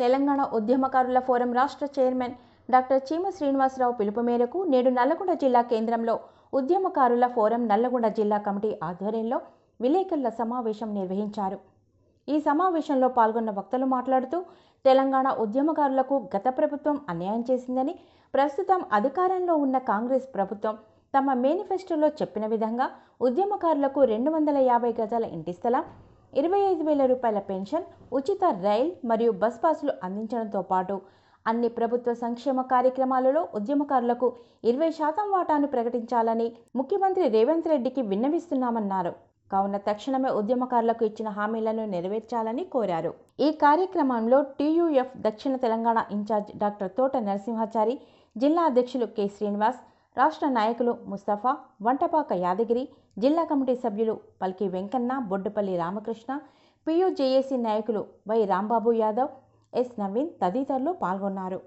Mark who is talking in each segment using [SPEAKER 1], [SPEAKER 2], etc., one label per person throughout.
[SPEAKER 1] తెలంగాణ ఉద్యమకారుల ఫోరం రాష్ట్ర chairman doctor చీమ శ్రీనివాసరావు పిలుపు మేరకు నేడు నల్లగొండ జిల్లా కేంద్రంలో ఉద్యమకారుల ఫోరం నల్లగొండ జిల్లా కమిటీ ఆధ్వర్యంలో విలేకరుల సమావేశం నిర్వహించారు. ఈ సమావేశంలో పాల్గొన్న వక్తలు మాట్లాడుతూ తెలంగాణ ఉద్యమకారులకు గత ప్రభుత్వం అన్యాయం చేసిందని ప్రస్తుతం అధికారంలో ఉన్న కాంగ్రెస్ ప్రభుత్వం తమ మేనిఫెస్టోలో చెప్పిన విధంగా ఉద్యమకారులకు రెండు వందల యాభై గజాల ఇంటి స్థలం ఇరవై ఐదు వేల రూపాయల పెన్షన్ ఉచిత రైల్ మరియు బస్ పాసులు అందించడంతో పాటు అన్ని ప్రభుత్వ సంక్షేమ కార్యక్రమాలలో ఉద్యమకారులకు ఇరవై శాతం వాటాను ప్రకటించాలని ముఖ్యమంత్రి రేవంత్ రెడ్డికి విన్నవిస్తున్నామన్నారు. కావున తక్షణమే ఉద్యమకారులకు ఇచ్చిన హామీలను నెరవేర్చాలని కోరారు. ఈ కార్యక్రమంలో టీయూఎఫ్ దక్షిణ తెలంగాణ ఇన్ఛార్జ్ డాక్టర్ తోట నరసింహాచారి జిల్లా అధ్యక్షులు కె శ్రీనివాస్ రాష్ట్ర నాయకులు ముస్తఫా వంటపాక యాదగిరి జిల్లా కమిటీ సభ్యులు పల్కి వెంకన్న బొడ్డుపల్లి రామకృష్ణ పియుజేఏసీ నాయకులు వై రాంబాబు యాదవ్ ఎస్ నవీన్ తదితరులు పాల్గొన్నారు.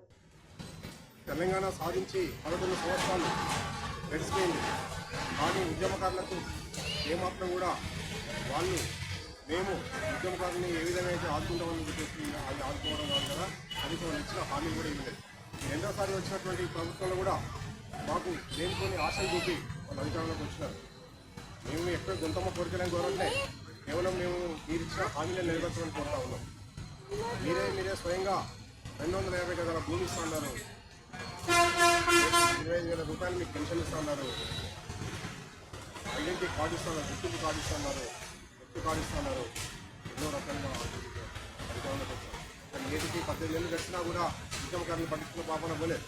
[SPEAKER 2] తెలంగాణ సాధించి పదకొండు సంవత్సరాలు గడిచిపోయింది. కానీ ఉద్యమకారులకు ఏమాత్రం కూడా వాళ్ళు మేము ఉద్యమకారుని ఏ విధంగా అయితే ఆదుకుంటామని చెప్పేసి అది ఆదుకోవడం కాదు కదా అది వాళ్ళు ఇచ్చిన హామీ కూడా ఇవ్వలేదు రెండోసారి వచ్చినటువంటి ప్రభుత్వంలో కూడా మాకు దేనికొని ఆశలు చూపి వాళ్ళు అధికారంలోకి వచ్చినారు. మేము ఎక్కడ గుంతమ్మ కోరికలను కోరంటే కేవలం మేము మీరు ఇచ్చిన హామీలను నెరవేర్చడానికి కోరుతా ఉన్నాం. మీరే మీరే స్వయంగా రెండు వందల యాభై గదాల భూమి ఇస్తా ఉన్నారు ఇరవై ఐదు వేల రూపాయలు మీకు పెన్షన్ ఇస్తున్నారు. ఐడెంటిటీ కార్డు ఇస్తున్నారు గుర్తింపు కార్డు ఇస్తున్నారు గుర్తు కార్డు ఇస్తున్నారు. ఎన్నో రకాలుగా కానీ నేటికి పద్దెనిమిది ఏళ్ళు గడిచినా కూడా ఉద్యమకారులు పట్టించుకున్న పాపన పోలేదు.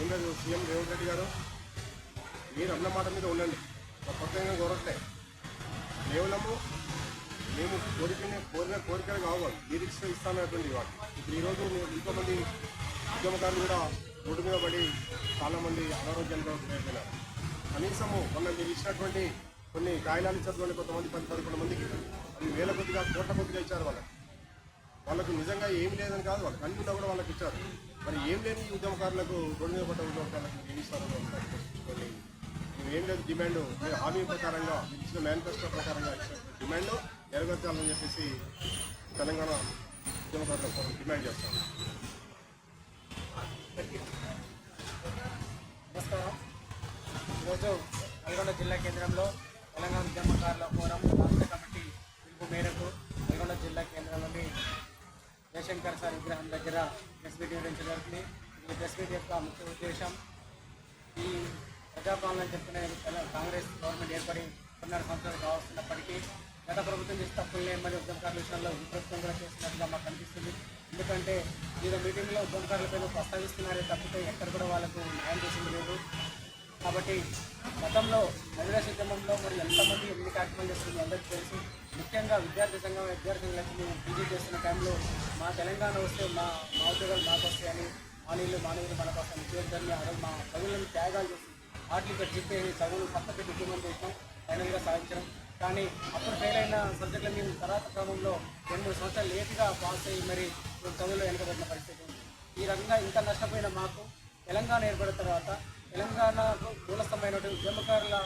[SPEAKER 2] ఏం లేదు సీఎం రేవంత్ రెడ్డి గారు మీరు అన్న మాట మీద ఉండండి. మా కేవలము మేము కోరికనే కోరిన కోరికలు కావాలి మీరు ఇస్తానటువంటి వాటి ఇప్పుడు ఈరోజు ఇంతమంది ఉద్యమకారులు కూడా రోడ్డు మీద పడి చాలామంది అనారోగ్యంతో ప్రయత్నారు కనీసము మొన్న మీరు ఇచ్చినటువంటి కొన్ని కాయలాలు ఇచ్చినటువంటి కొంతమంది పది పదకొండు మందికి అవి వేల కొద్దిగా కోట్ల కొద్దిగా ఇచ్చారు వాళ్ళకి. వాళ్ళకు నిజంగా ఏం లేదని కాదు వాళ్ళకి అన్ని కూడా వాళ్ళకి ఇచ్చారు. మరి ఏం లేని ఈ ఉద్యమకారులకు రోడ్డు మీద పడ్డ ఉద్యమకారులకు ఏమి ఇస్తారో ఏం లేదు డిమాండ్ మీరు హామీ ప్రకారంగా ఇచ్చిన మేనిఫెస్టో ప్రకారంగా ఇచ్చిన డిమాండ్ నెరవేర్చాలని చెప్పేసి తెలంగాణ ఉద్యమకారుల కోసం డిమాండ్ చేస్తాం
[SPEAKER 3] నమస్కారం. ఈరోజు నల్గొండ జిల్లా కేంద్రంలో తెలంగాణ ఉద్యమకారుల ఫోరం రాష్ట్ర కమిటీ పిలుపు మేరకు నల్గొండ జిల్లా కేంద్రంలోని జయశంకర్ సార్ విగ్రహం దగ్గర ప్రెస్ మీట్ నిర్వహించడం ఈ ప్రెస్ మీట్ యొక్క ముఖ్య ఉద్దేశం ప్రజాపాలన చెప్తున్న కాంగ్రెస్ గవర్నమెంట్ ఏర్పడి కొన్నర సంవత్సరాలు కావస్తున్నప్పటికీ గత ప్రభుత్వం చేస్తే తప్పులు లేమని ఉద్యమకారుల విషయంలో ఈ ప్రభుత్వం కూడా చేసినట్టుగా మాకు కనిపిస్తుంది ఎందుకంటే వివిధ మీటింగ్లో ఉద్యమకారులపై ప్రస్తావిస్తున్నారే తప్పితే ఎక్కడ కూడా వాళ్ళకు న్యాయం చేసింది లేదు. కాబట్టి గతంలో మహిళా ఉద్యమంలో మరి ఎంతమంది ఎన్ని కార్యక్రమాలు చేస్తుంది అందరికీ తెలుసు. ముఖ్యంగా విద్యార్థి సంఘం విద్యార్థులకు మేము పీజీ చేస్తున్న టైంలో మా తెలంగాణ వస్తే మా మా ఉద్యోగాలు మాకు వస్తాయని మానవులు మానవులు మన కోసం ఉద్యోగాన్ని మా చదువులను త్యాగాలు చేసి వాటికి ఇక్కడ చెప్పేసి చదువులు పక్కకి ఉద్యమం చేసినాం ఫైనల్గా సాధించడం. కానీ అప్పుడు ఫెయిల్ అయిన సబ్జెక్టులు మేము తర్వాత క్రమంలో రెండు మూడు సంవత్సరాలు లేట్గా పాస్ అయ్యి మరి చదువులు చదువులో వెనుకబడిన పరిస్థితి ఉంది. ఈ రకంగా ఇంత నష్టపోయిన మాకు తెలంగాణ ఏర్పడిన తర్వాత తెలంగాణకు మూలస్థమైనటువంటి ఉద్యమకారుల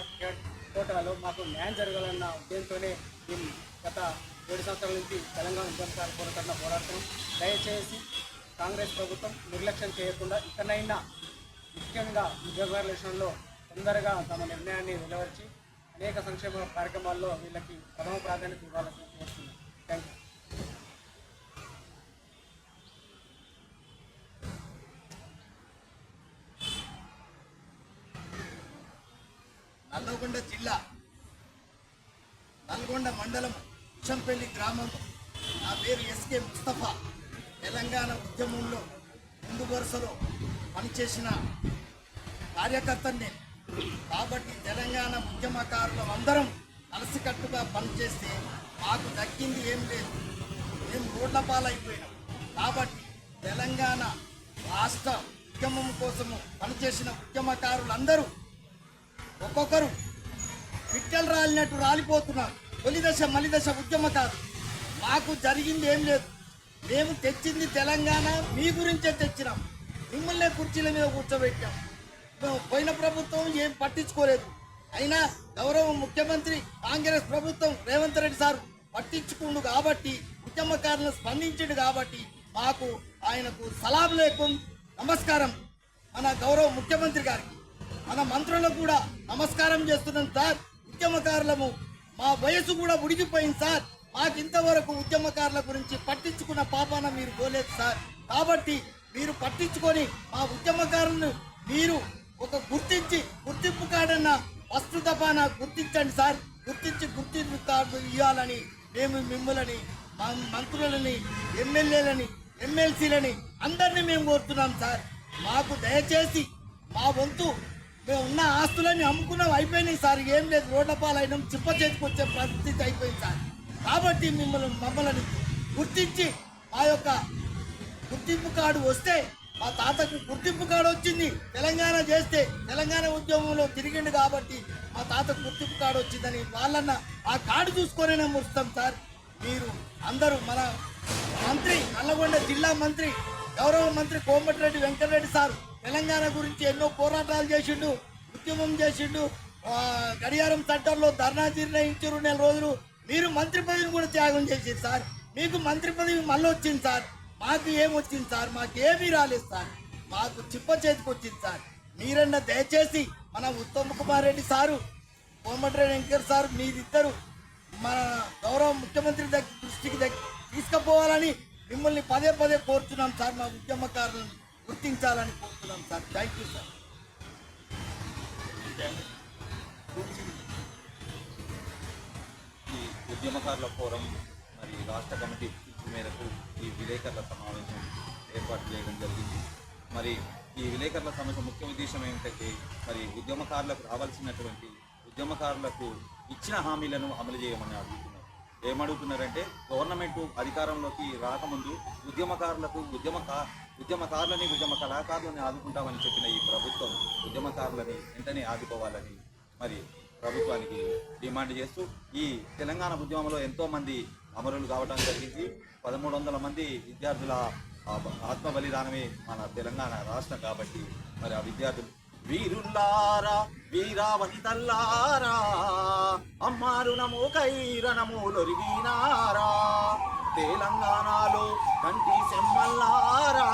[SPEAKER 3] కోటాలో మాకు న్యాయం జరగాలన్న ఉద్యమంతోనే మేము గత ఏడు సంవత్సరాల నుంచి తెలంగాణ ఉద్యమకారుల పోరాటంలో పోరాడుతున్నాం. దయచేసి కాంగ్రెస్ ప్రభుత్వం నిర్లక్ష్యం చేయకుండా ఇకనైనా ముఖ్యంగా ఉద్యోగాల విషయంలో తొందరగా తమ నిర్ణయాన్ని నిలవర్చి అనేక సంక్షేమ కార్యక్రమాల్లో వీళ్ళకి ప్రథమ ప్రాధాన్యత ఇవ్వాలని కోరుతున్నాను. థ్యాంక్ యూ
[SPEAKER 4] నల్గొండ జిల్లా నల్గొండ మండలం ఉచ్చంపల్లి గ్రామం. నా పేరు ఎస్కే ముస్తఫా. తెలంగాణ ఉద్యమంలో ముందు వరుసలో పనిచేసిన కార్యకర్తని కాబట్టి తెలంగాణ ఉద్యమకారులం అందరం కలిసికట్టుగా పనిచేస్తే మాకు దక్కింది ఏం లేదు. మేము రోడ్ల పాలైపోయినాం. కాబట్టి తెలంగాణ రాష్ట్ర ఉద్యమం కోసము పనిచేసిన ఉద్యమకారులందరూ ఒక్కొక్కరు పిట్టలు రాలినట్టు రాలిపోతున్నారు. తొలిదశ మలిదశ ఉద్యమకారు మాకు జరిగింది ఏం లేదు. మేము తెచ్చింది తెలంగాణ మీ గురించే తెచ్చినాం. మిమ్మల్నే కుర్చీల మీద కూర్చోబెట్టాం. మేము పోయిన ప్రభుత్వం ఏం పట్టించుకోలేదు. అయినా గౌరవ ముఖ్యమంత్రి కాంగ్రెస్ ప్రభుత్వం రేవంత్ రెడ్డి సార్ పట్టించుకుండు కాబట్టి ఉద్యమకారులను స్పందించిండు కాబట్టి మాకు ఆయనకు సలాం లేకుం నమస్కారం మన గౌరవ ముఖ్యమంత్రి గారికి. మన మంత్రులకు కూడా నమస్కారం చేస్తున్నాం సార్. ఉద్యమకారులము మా వయసు కూడా ఉడిగిపోయింది సార్. మాకు ఇంతవరకు ఉద్యమకారుల గురించి పట్టించుకున్న పాపాన మీరు పోలేదు సార్. కాబట్టి మీరు పట్టించుకొని మా ఉద్యమకారులను మీరు ఒక గుర్తించి గుర్తింపు కాడన్న వస్తు దఫాన గుర్తించండి సార్. గుర్తించి గుర్తింపు కార్డు ఇవ్వాలని మేము మిమ్మల్ని మా మంత్రులని ఎమ్మెల్యేలని ఎమ్మెల్సీలని అందరినీ మేము కోరుతున్నాం సార్. మాకు దయచేసి మా వంతు మేము ఉన్న ఆస్తులన్నీ అమ్ముకున్నాం అయిపోయినాయి సార్. ఏం లేదు రోడ్ల పాలైనాం చిప్ప చేతికి వచ్చే పరిస్థితి అయిపోయింది సార్. కాబట్టి మిమ్మల్ని మమ్మల్ని గుర్తించి మా యొక్క గుర్తింపు కార్డు వస్తే మా తాతకు గుర్తింపు కార్డు వచ్చింది. తెలంగాణ చేస్తే తెలంగాణ ఉద్యమంలో తిరిగిండు కాబట్టి మా తాతకు గుర్తింపు కార్డు వచ్చిందని వాళ్ళన్న ఆ కార్డు చూసుకొనే ముస్తాం సార్. మీరు అందరూ మన మంత్రి నల్లగొండ జిల్లా మంత్రి గౌరవ మంత్రి కోమటిరెడ్డి వెంకటరెడ్డి సార్ తెలంగాణ గురించి ఎన్నో పోరాటాలు చేసిండు ఉద్యమం చేసిండు గడియారం సెంటర్లో ధర్నా నిర్ణయించారు నెల రోజులు. మీరు మంత్రి పదవిని కూడా త్యాగం చేసింది సార్. మీకు మంత్రి పదవి మళ్ళీ వచ్చింది సార్. మాకు ఏమొచ్చింది సార్? మాకేమీ రాలేదు సార్. మాకు చిప్ప చేతికి వచ్చింది సార్. మీరన్న దయచేసి మన ఉత్తమ్ కుమార్ రెడ్డి సారు కోమటిరెడ్డి వెంకర్ సార్ మీరిద్దరు మన గౌరవ ముఖ్యమంత్రి దగ్గర దృష్టికి దగ్గర తీసుకుపోవాలని మిమ్మల్ని పదే పదే కోరుతున్నాం సార్. మా ఉద్యమకారులను గుర్తించాలని కోరుతున్నాం సార్. Thank you sir.
[SPEAKER 5] ఉద్యమకారుల ఫోరం మరి రాష్ట్ర కమిటీ మేరకు ఈ విలేకరుల సమావేశం ఏర్పాటు చేయడం జరిగింది. మరి ఈ విలేకరుల సమావేశం ముఖ్య ఉద్దేశం ఏమిటంటే మరి ఉద్యమకారులకు రావాల్సినటువంటి ఉద్యమకారులకు ఇచ్చిన హామీలను అమలు చేయమని అడుగుతున్నారు. ఏమడుగుతున్నారంటే గవర్నమెంట్ అధికారంలోకి రాకముందు ఉద్యమకారులకు ఉద్యమకా ఉద్యమకారులని ఉద్యమ కళాకారులని ఆదుకుంటామని చెప్పిన ఈ ప్రభుత్వం ఉద్యమకారులని వెంటనే ఆదుకోవాలని మరి ప్రభుత్వానికి డిమాండ్ చేస్తూ ఈ తెలంగాణ ఉద్యమంలో ఎంతోమంది అమరులు కావడం జరిగింది. పదమూడు వందల మంది విద్యార్థుల ఆత్మ బలిదానమే మన తెలంగాణ రాష్ట్రం కాబట్టి మరి ఆ విద్యార్థులు వీరుల్లారా వీరావనితల్లారా అమ్మారునము కైరణములొరిగినారా తెలంగాణలో కంటి సెమ్మల్లారా